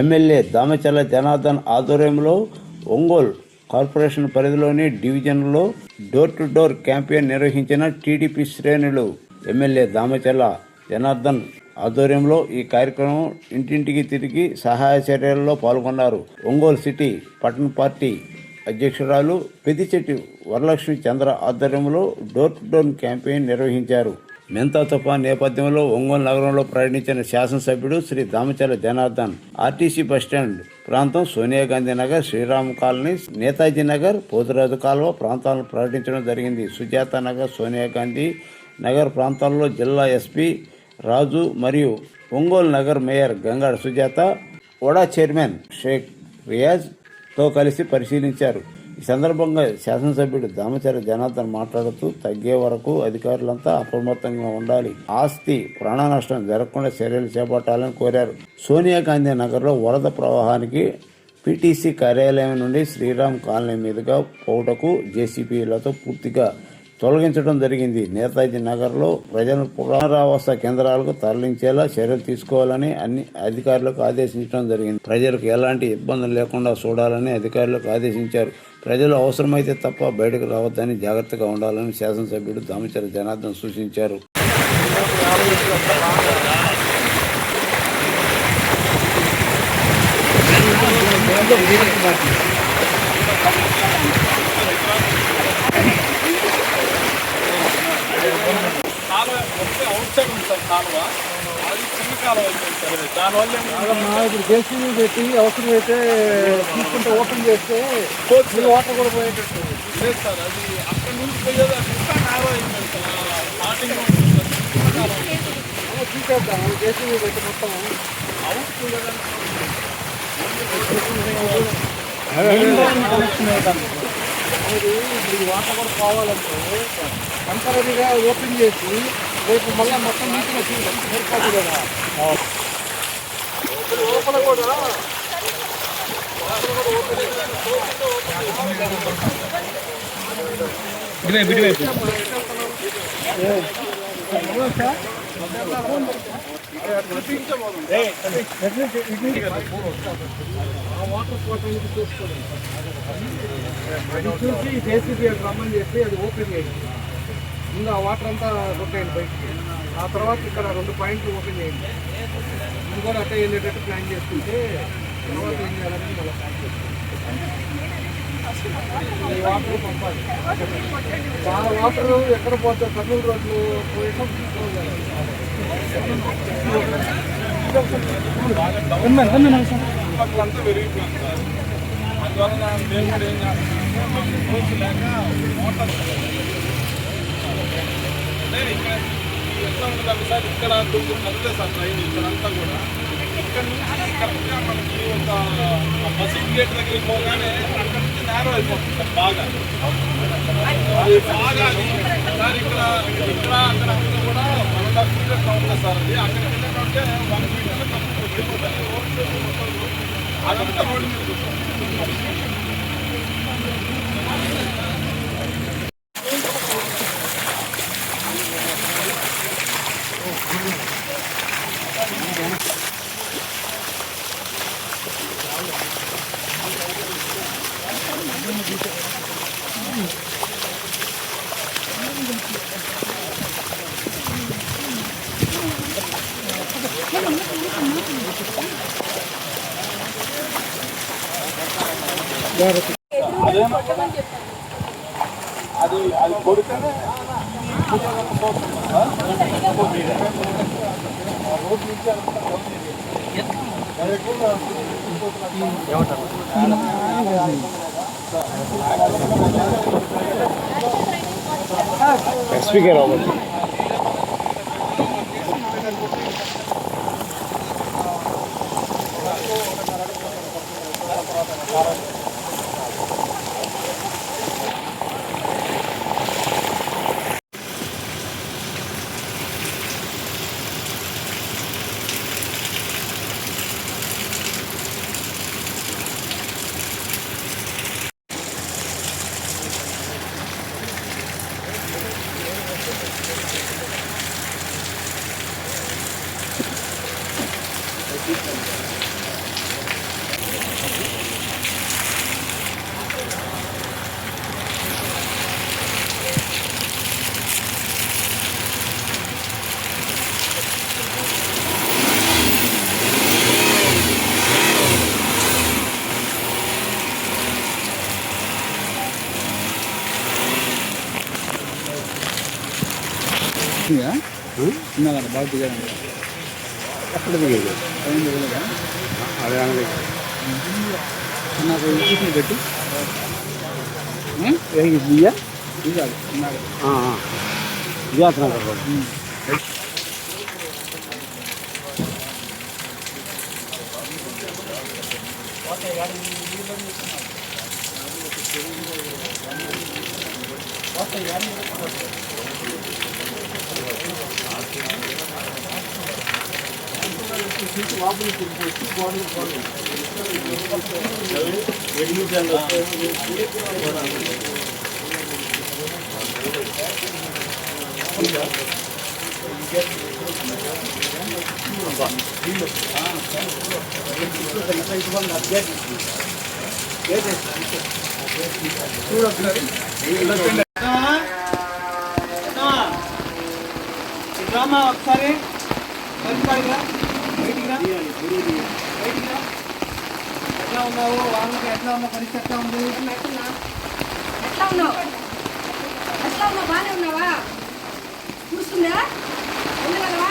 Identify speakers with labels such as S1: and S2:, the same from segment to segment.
S1: MLA Damacharla Janardhan ఆధ్వర్యంలో Ongole corporation పరిధిలోని డివిజన్లో డోర్ టు డోర్ క్యాంపెయిన్ నిర్వహించిన టీడీపీ శ్రేణులు ఎమ్మెల్యే దామచర్ల జనార్దన్ ఆధ్వర్యంలో ఈ కార్యక్రమం ఇంటింటికి తిరిగి సహాయ చర్యల్లో పాల్గొన్నారు. ఒంగోలు సిటీ పట్టణ పార్టీ అధ్యక్షురాలు పెద్దిచెట్టి వరలక్ష్మి చంద్ర ఆధ్వర్యంలో డోర్ టు డోర్ క్యాంపెయిన్ నిర్వహించారు. మెంతా తుఫాన్ నేపథ్యంలో ఒంగోలు నగరంలో ప్రయాణించిన శాసనసభ్యుడు Shri Damacharla Janardhan RTC bus stand ప్రాంతం సోనియా గాంధీ నగర్ శ్రీరామ్ కాలనీ నేతాజీ నగర్ పోతురాజు కాలువ ప్రాంతాలను ప్రకటించడం జరిగింది. సుజాత నగర్ సోనియా గాంధీ నగర్ ప్రాంతాల్లో జిల్లా ఎస్పీ రాజు మరియు Ongole Nagar mayor Gangada Sujatha OUDA chairman Shaik రియాజ్తో కలిసి పరిశీలించారు. ఈ సందర్భంగా శాసనసభ్యుడు దామచర్య జనార్దన్ మాట్లాడుతూ తగ్గే వరకు అధికారులంతా అప్రమత్తంగా ఉండాలి. ఆస్తి ప్రాణ నష్టం జరగకుండా చర్యలు చేపట్టాలని కోరారు. సోనియా గాంధీ నగర్లో వరద ప్రవాహానికి పీటీసీ కార్యాలయం నుండి శ్రీరామ్ కాలనీ మీదుగా పోవుటకు జేసీబీలతో పూర్తిగా తొలగించడం జరిగింది. నేతాజీ నగర్లో ప్రజలను పునరావాస కేంద్రాలకు తరలించేలా చర్యలు తీసుకోవాలని అన్ని అధికారులకు ఆదేశించడం జరిగింది. ప్రజలకు ఎలాంటి ఇబ్బందులు లేకుండా చూడాలని అధికారులకు ఆదేశించారు. ప్రజలు అవసరమైతే తప్ప బయటకు రావద్దని జాగ్రత్తగా ఉండాలని శాసనసభ్యుడు దామచర జనార్దన్ సూచించారు.
S2: కాలువ మొత్తం అవుట్ సైడ్ ఉంది సార్ కాలువ. అది చిన్న కాలువ అయిపోయింది దానివల్ల
S3: ఇప్పుడు జేసీబీ పెట్టి అవసరం అయితే తీసుకుంటే ఓపెన్ చేస్తే మీరు వాటర్ కూడా పోయేటట్టు.
S2: లేదు సార్ అది అక్కడ నుంచి పోయేది అది ఇంకా నారో అయిపోయింది సార్. స్టార్టింగ్ కాలువ
S3: తీసేద్దాం. జేసీబీ పెట్టి మొత్తం.
S2: అవుట్ చూడడానికి
S3: మీరు ఇప్పుడు వాటర్ కూడా పోవాలంటే టెంపరీగా ఓపెన్ చేసి రేపు మళ్ళీ మొత్తం నీట్గా తీయాలి సరిపోతుంది కదా లోపల కూడా చూసి జేసీబీ రమ్మని చెప్పి అది ఓపెన్ చేయండి. ముందు ఆ వాటర్ అంతా కొట్టేయండి బయటికి. ఆ తర్వాత ఇక్కడ రెండు పాయింట్లు ఓపెన్ చేయండి. ఇది కూడా అట్టే వెళ్ళేటట్టు ప్లాన్ చేసుకుంటే తర్వాత ఏం చేయాలని మళ్ళీ ప్లాన్ చేసుకోండి. ఈ వాటర్ పంపాలి. ఆ వాటర్ ఎక్కడ పోతే కర్నూలు రోడ్లు పోయేటప్పుడు
S2: చుట్టుపక్కలంతా పెరిగిపోయింది సార్. అందువల్ల మేము కూడా ఏం చేస్తాం రోజు లేక మోటార్ ఎట్లా ఉంటుంది సార్ ఇక్కడ కొంచెం కదిలే సార్ ట్రైన్ ఇక్కడంతా కూడా ఇక్కడ నుంచి కరెక్ట్గా మనకి ఒక బస్సింగ్ గేట్ దగ్గరికి పోగానే అక్కడ నుంచి నేరో అయిపోతుంది సార్ బాగా అది బాగా అది సార్ ఇక్కడ ఇక్కడ అక్కడ అక్కడ కూడా వన్ అండ్ హాఫ్ మీటర్ ఉంటుంది సార్ అది అక్కడికి వెళ్ళాలంటే వన్ మీటర్ తక్కువ వెళ్ళిపోతాయి అదంతా రోడ్డు మీద
S1: స్పీకర్ అవ్వచ్చు
S3: కదా బాగా దిగాను
S1: ఎక్కడ దిగేది
S3: దిగలేదా
S1: అదే
S3: నాకు ఈటిని పెట్టి.
S1: బియ్య
S3: దిగాలి చిన్నగా.
S1: దిగాతున్నా
S3: డ్రామా చూడండి పరిపాడిగా బయటికి రా బయటికి రా. ఎట్లా ఉన్నావు? వాళ్ళకి ఎట్లా ఉన్న పరిస్థితి ఎట్లా ఉంది?
S4: ఎట్లా ఉన్నావు? ఎట్లా ఉన్నావు? బాగానే ఉన్నావా? చూస్తుందా ఉండగలవా?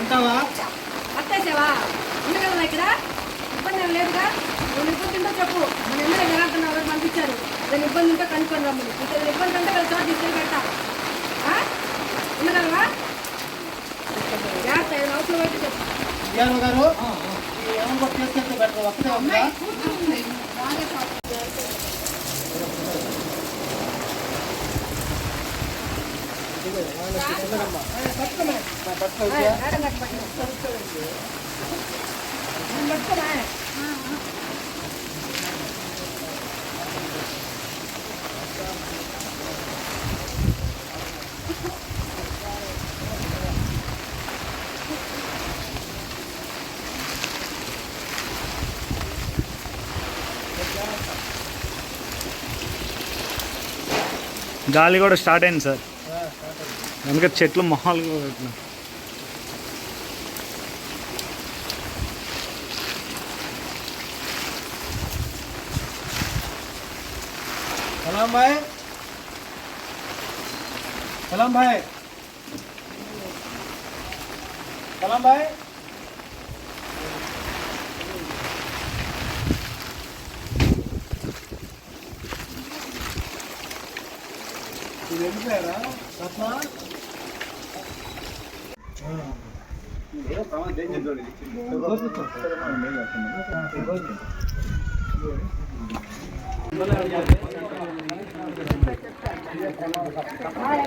S3: ఉంటావా?
S4: అత్తేసావా? ఉండగలవా ఇక్కడ? ఇబ్బంది ఏం లేదుగా? నేను ఇబ్బంది ఉందో చెప్పు. మన ఎమ్మెల్యే జనార్దన్ ఎవరు పంపించారు. దాని ఇబ్బంది ఉంటే కనుక్కొని రమ్మని. ఇంకా ఏదైనా ఇబ్బంది ఉంటే కదా చోటు తీసుకెళ్ళి పెడతా? ఉండగలవా? జాగ్రత్త ఏదైనా అవసరం అయితే చెప్పు
S3: విఆర్ఓ గారు ఈ ఎవరు కూడా తీసుకెళ్తే బెటర్ ఒక్కటే ఉందా
S4: మేడం గారికి
S5: గాలి కూడా స్టార్ట్ అయింది సార్. అందుకే చెట్లు మొహాలు పెట్టినా.
S3: సలాం భాయ్. సలాం భాయ్. సలాం
S4: భాయ్.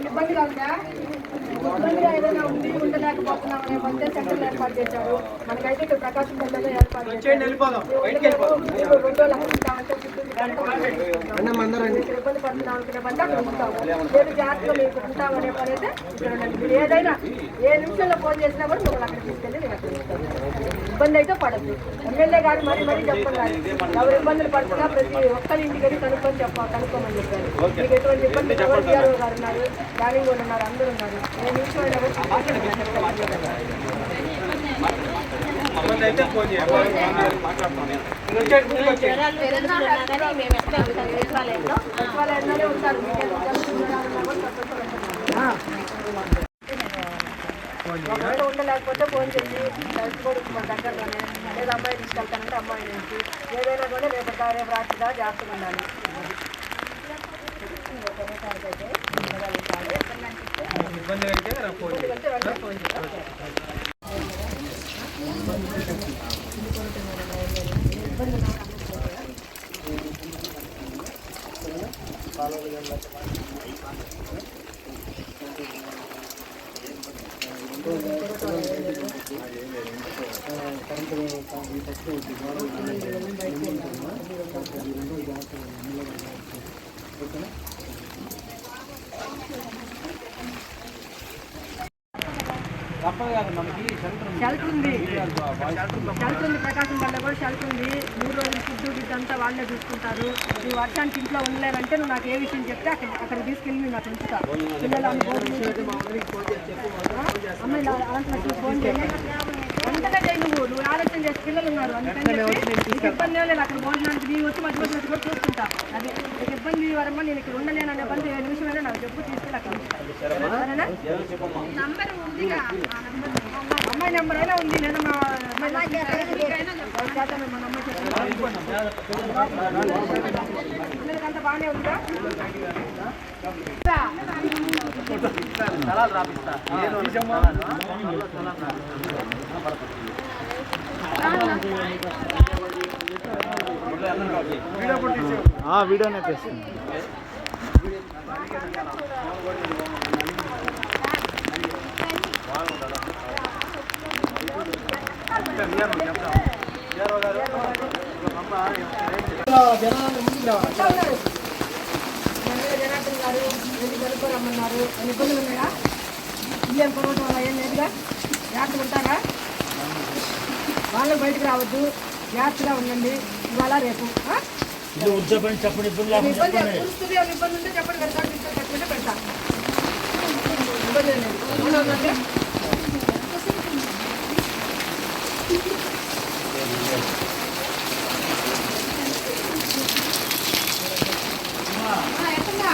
S4: ఇబ్బందిగా ఉందా ఇబ్బందిగా ఏదైనా సెంటర్లు ఏర్పాటు చేశారు మనకైతే ఇక్కడ ప్రకాశం జిల్లాలో ఏర్పాటు చేశారు
S3: వెళ్ళిపోదాం బయటికి వెళ్ళిపోదాం
S4: ఇబ్బంది పడుతున్నాం అనుకునే జాగ్రత్తగా మీకు ఉంటామనే పని అయితే ఇక్కడ మీరు ఏదైనా ఏ నిమిషంలో ఫోన్ చేసినా కూడా మిమ్మల్ని అక్కడ తీసుకెళ్ళి నేను అక్కడ ఇబ్బంది అయితే పడద్దు ఎమ్మెల్యే గారు మరీ మరీ చెప్పండి. ఎవరు ఇబ్బందులు పడుతున్నా ప్రతి ఒక్కరి ఇంటికి కనుక్కొని చెప్ప కనుక్కోమని చెప్పారు మీకు ఎటువంటి ఇబ్బంది ఎవరు గారు ఉన్నారు ప్లానింగ్ ఉన్నారు అందరూ ఉన్నారు ఏ నిమిషం అయినా కూడా తీసుకెళ్ళి నేను అక్కడ చెప్తాను.
S2: మమ్మల్ని అయితే ఫోన్ చేయాలి.
S4: కూడా. ఒకరితో ఉండలేకపోతే ఫోన్ చేసి తెలుసుకోడు మన దగ్గరలోనే లేదా అమ్మాయి తీసుకెళ్తానంటే అమ్మాయి నుంచి ఏదైనా కూడా రేపు రేపు రాత్రిగా జాగ్రత్తగా ఉండాలి
S3: ఇబ్బంది అయితే ఫోన్
S4: చేయాలి.
S3: తప్పదు కాదు
S4: షెల్టర్ ఉంది. షెల్టర్ ఉంది ప్రకాశం వల్ల కూడా షెల్టర్ ఉంది. మూడు రోజులు ఫుడ్ గిడ్ వాళ్ళే చూసుకుంటారు. ఈ వర్షానికి ఇంట్లో ఉండలేదంటే నువ్వు నాకు ఏ విషయం చెప్తే అక్కడ అక్కడ తీసుకెళ్ళి నేను నాకు ఉంచుతా పిల్లలు అమ్మాయి అలాంటి ఫోన్ చేయాలి వెంటనే చేయి నువ్వు నువ్వు ఆలోచన చేసి పిల్లలు ఉన్నారు. అందుకని చెప్పి ఇబ్బంది లేదు. అక్కడ భోజనానికి నీవు వచ్చి మధ్య మధ్య వచ్చి కూడా చూసుకుంటా అది నీకు ఇబ్బంది వరమ్మ నేను ఇక్కడ ఉండలేను అనే ఇబ్బంది ఏ నిమిషమైనా నాకు చెప్పు తీసుకెళ్ళి అక్కడ ఉంచుతా. సరేనా? అమ్మాయి నెంబర్ అయినా ఉంది. మా అమ్మాయి బాగానే ఉందా? జనార్దన్ గారు వెళ్ళి కనుక్కోరమ్మన్నారు ఎన్ని ఇబ్బందులు ఉన్నాయా? బియ్యం కొనవటం వల్ల ఏం లేదుగా? జాగ్రత్తగా ఉంటారా? వాళ్ళు బయటకు రావద్దు. జాగ్రత్తగా ఉండండి. ఇవాళ రేపు ఆ? ఏమి ఇబ్బంది ఇబ్బంది ఉంటే చెప్పండి పెడతాను పెడతా. ఇబ్బంది లేదు అవునా ఉందండి? ఆ, ఎక్కడా?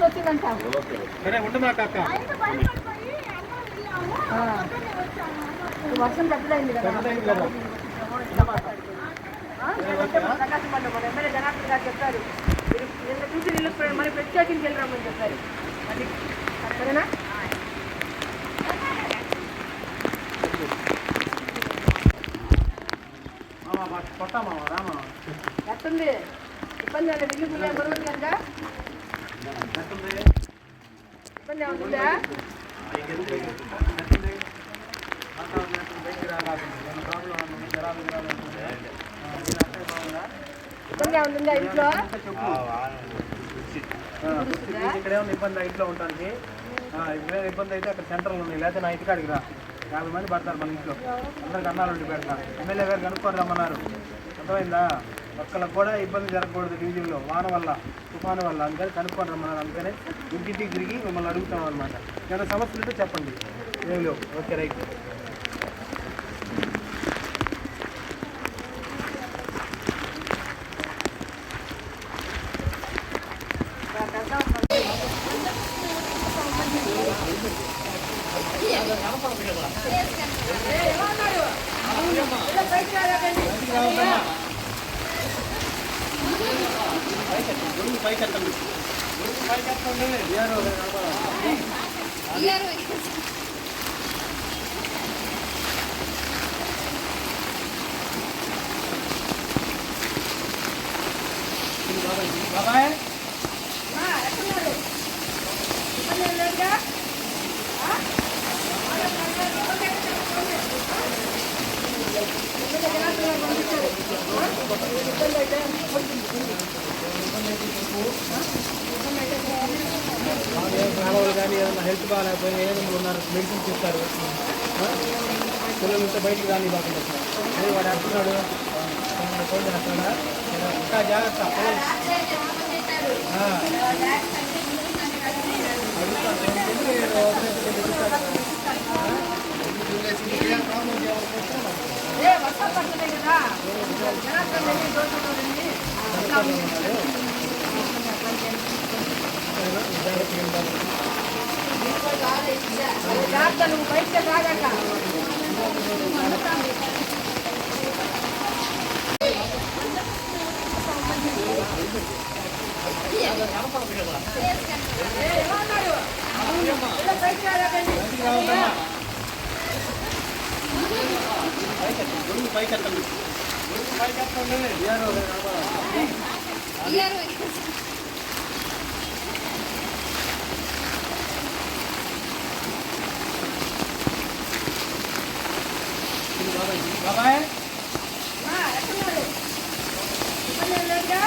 S4: వచ్చిందంట
S3: సరే ఉండమా కాక.
S4: వర్షం పెద్దదైంది కదా ప్రకాశం పండు ఎమ్మెల్యే జనార్దన్ గారు చెప్పారు నిన్న చూసి మరి ప్రత్యేకించి వెళ్ళిరామని చెప్పారు అది సరేనా వస్తుంది. ఇబ్బంది లేదు ఇల్లు పిల్లలు బరువు కదా ఇబ్బంది అవుతుందా? ఇబ్బంది ఏమవుతుందా ఇంట్లో?
S3: ఇక్కడ ఇబ్బంది ఇంట్లో ఉండడానికి ఇక్కడ ఇబ్బంది అయితే అక్కడ సెంటర్లు ఉన్నాయి లేకపోతే నా ఇంటికాడికి రా యాభై మంది పడతారు మన ఇంట్లో అందరికి అన్నాలు ఉండి పెడతారు ఎమ్మెల్యే గారు కనుక్కొని రమ్మన్నారు అర్థమైందా ఒక్కళ్ళకి కూడా ఇబ్బంది జరగకూడదు డివిజన్లో వాన వల్ల తుఫాను వల్ల అందుకని కనుక్కొని రమ్మన్నారు అందుకనే ఇంటింటికి తిరిగి మిమ్మల్ని అడుగుతాం అనమాట ఏమైనా సమస్యలు ఉంటే చెప్పండి. ఏం లేవు. Okay right. బాబాయ్
S4: ఆ, ఎక్కడున్నారు ఇబ్బంది ఏం
S3: కానీ ఏదైనా హెల్త్ బాగాలేకపోయినా ఏదైనా ఉన్నారు మెడిసిన్స్ ఇస్తారు పిల్లలు ఇంత బయటికి రాని కాకుండా అదే వాడు అంటున్నాడు ఏమన్నా అంటున్నాడా ఇంకా జాగ్రత్త ఆ. అడుగుతాను. ఏ
S4: కదా జనార్దన్ రెడ్డి
S3: పైకెత్తండి పైకెత్తండి ఇయర్ ఇయర్ బాబాయ్
S4: ఎక్కడున్నారు ఇబ్బంది ఏం లేదుగా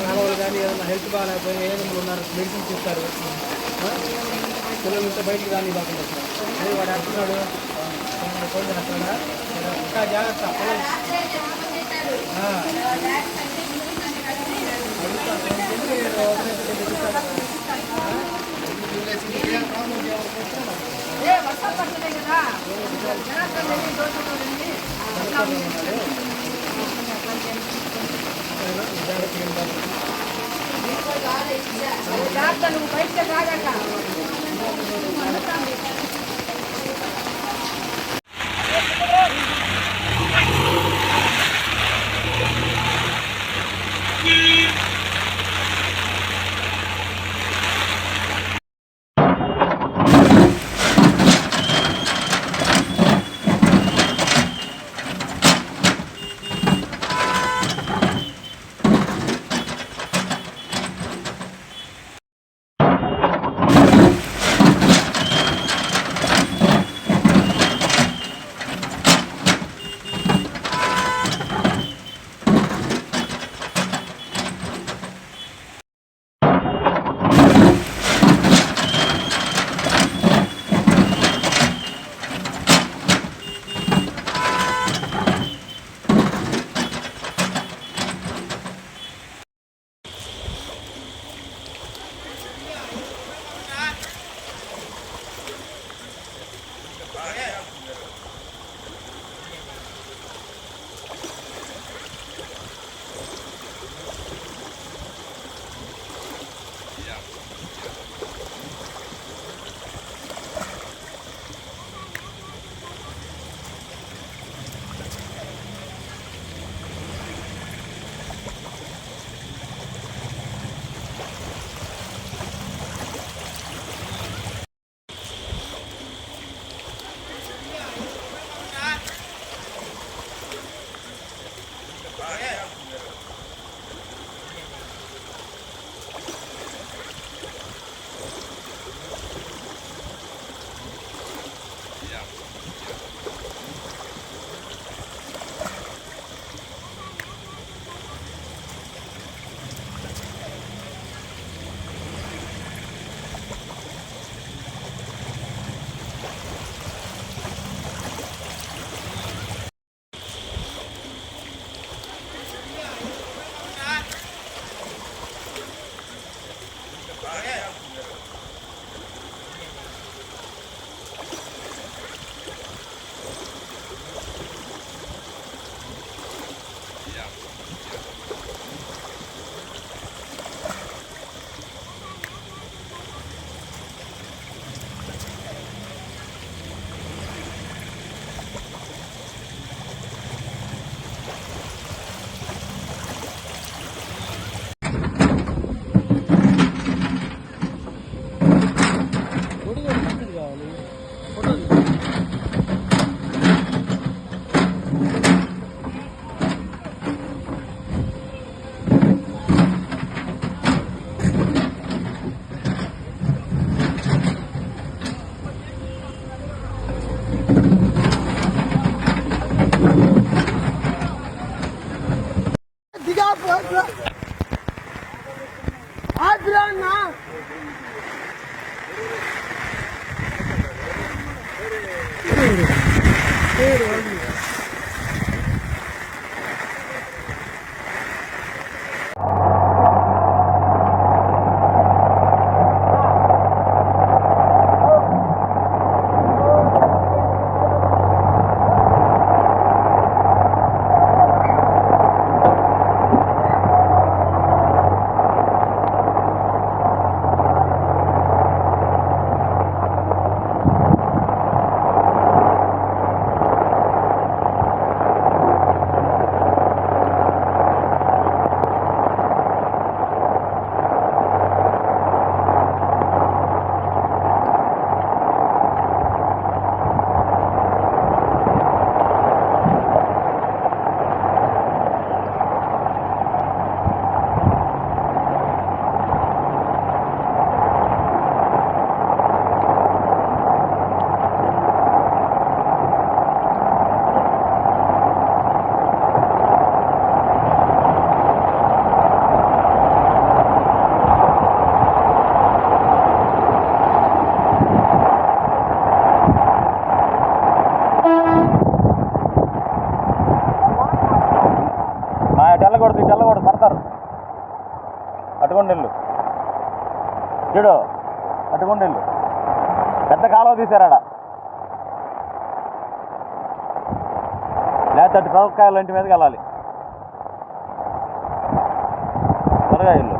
S3: మానవులు కానీ ఏదైనా హెల్త్ బాగాలేకపోయినా ఏదైనా ఉన్నారు మెడిసిన్స్ ఇస్తారు ఆ? పిల్లలు ఉంటే బయటికి రాని కాకుండా అదే వాడు అంటున్నాడు కొంచెం అక్కడ ఇంకా జాగ్రత్త
S4: జాగ్రత్త నువ్వు బయటకు రాగట ールールール。
S6: అటుకొండెళ్ళు పెద్ద కాలువ తీశారాడ. లేకపోతే అటు ప్రవకాయలు ఇంటి మీదకి వెళ్ళాలి త్వరగా ఇల్లు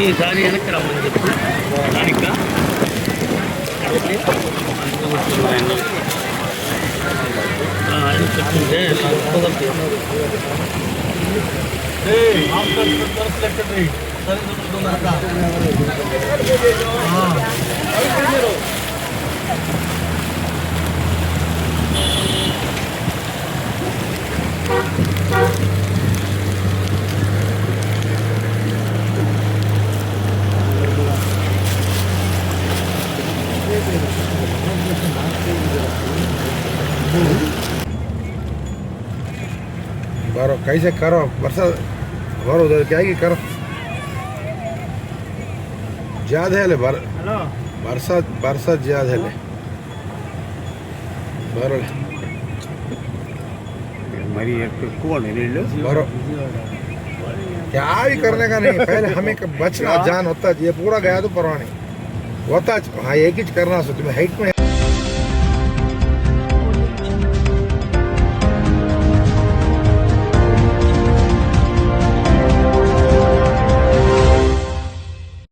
S5: ఈసారి వెనక్కి రమ్మని చెప్పు దానికా ఆయన చెప్తుంటే
S7: बारो कैसे करो? बरसात बारो उधर क्या की करो? ज़्यादा है ले बर बरसात बरसात ज़्यादा है ले। बारो ले।
S1: हमारी कौन
S7: है क्या भी करने का नहीं, पहले हमें बचना, जान होता ये पूरा गया तो परवाह नहीं होता हाँ एक ही करना सो तुम्हें हाइट में